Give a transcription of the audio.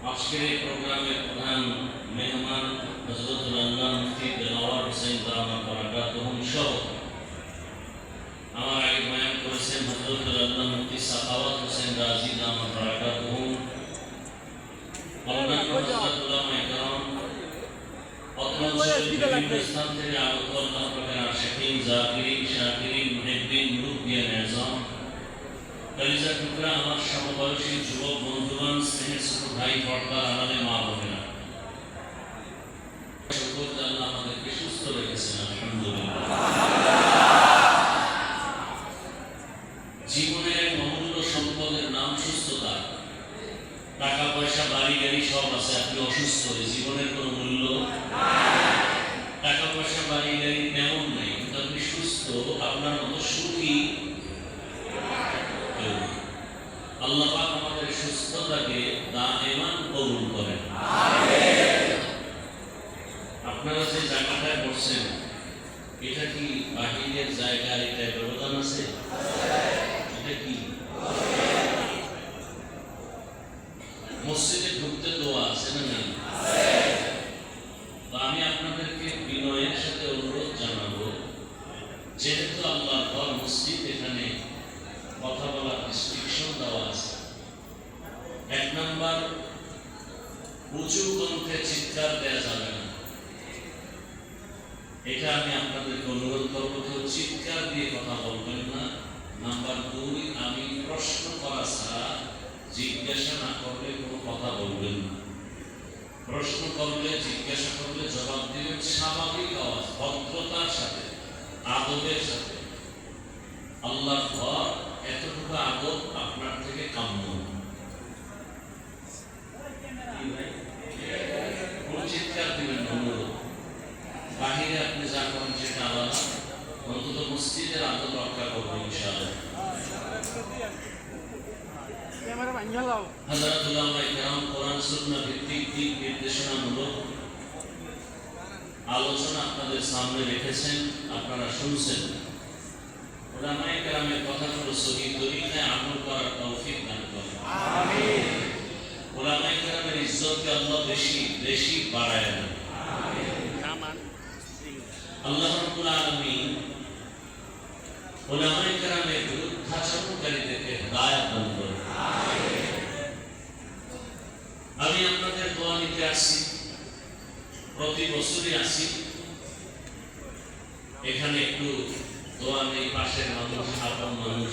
আজকের এই প্রোগ্রামের প্রধান মেহমান হজরতুল আল্লাহ মুফতি দেলাওয়ার হোসেন দামাত বারাকাতুহুম সহ আমার আগে বয়ান করেছেন হজরতুল আল্লাহ মুফতি সাখাওয়াত হোসেন রাজি অত্যন্ত বিভিন্ন স্থান থেকে আগত আল্লাহ পাকের আশিকিন জাকিরিন শাকিরিন আযম কলিজা টুকরা আমার সমবয়সী যুবক বন্ধুগণ স্নেহের ছোট ভাই পর্দার আড়ালে মা বোনেরা। আমাদেরকে সুস্থ রেখেছেন, আলহামদুলিল্লাহ। জীবনের এক অমূল্য সম্পদের নাম সুস্থতা। টাকা পয়সা বাড়ি গাড়ি সব আছে, আপনি অসুস্থ জীবনের কোনো মূল্য টাকা পয়সা বাড়ি গাড়ি তেমন নেই কিন্তু আপনি সুস্থ আপনার মতো সুখী কেউ নেই। আল্লাহ পাক আমাদের সুস্থতাকে দায়েমান কবুল করেন। আপনারা যে জায়গাটায় বসছেন এটা কি বাহিরের জায়গা এটা ব্যবধান আছে? এটা কি? মসজিদে ঢুকতে দোয়া আছে না তো আমি আপনাদেরকে বিনয়ের সাথে অনুরোধ জানাব, যেহেতু আল্লাহ মসজিদ এখানে কথা বলার রেস্ট্রিকশন দেওয়া আছে। এক নাম্বার, উঁচু কণ্ঠে চিৎকার দেওয়া যাবে না। এটা আমি আপনাদেরকে অনুরোধ করব কেউ চিৎকার দিয়ে কথা বলবেন না। নাম্বার দুই, আমি প্রশ্ন করা ছাড়া জিজ্ঞাসা না করলে কোনো কথা বলবেন না। প্রশ্ন করলে, জিজ্ঞাসা করলে জবাব দিবেন স্বাভাবিক আওয়াজ, ভদ্রতার সাথে, আদবের সাথে। আল্লাহর ঘর এতটুকু আদব আপনার থেকে কাম্য। কোনো চিৎকার দিবেন অনুরোধ। বাহিরে আপনি যা করেন সেটা আলাদা। অন্তত মসজিদের আদব রক্ষা করব ইনশাআল্লাহ। আলোচনা আপনাদের সামনে রেখেছেন আপনারা শুনছেন। উলামা ইকরামের কথাগুলো সহি তরিকায় আমল করার তৌফিক দান করেন। আমিন। উলামা ইকরামের ইজ্জতকে আল্লাহ বেশি বেশি বাড়ায় দেন। আল্লাহ রাব্বুল আলামিন উলামা ইকরামের বিরুদ্ধাচরণকারীদেরকে হেদায়েত দান করেন। আমি আপনাদের দোয়া নিতে আসছি প্রতি বছরই আসি। এখানে একটু দোয়া নেই পাশের মানুষ আপন মানুষ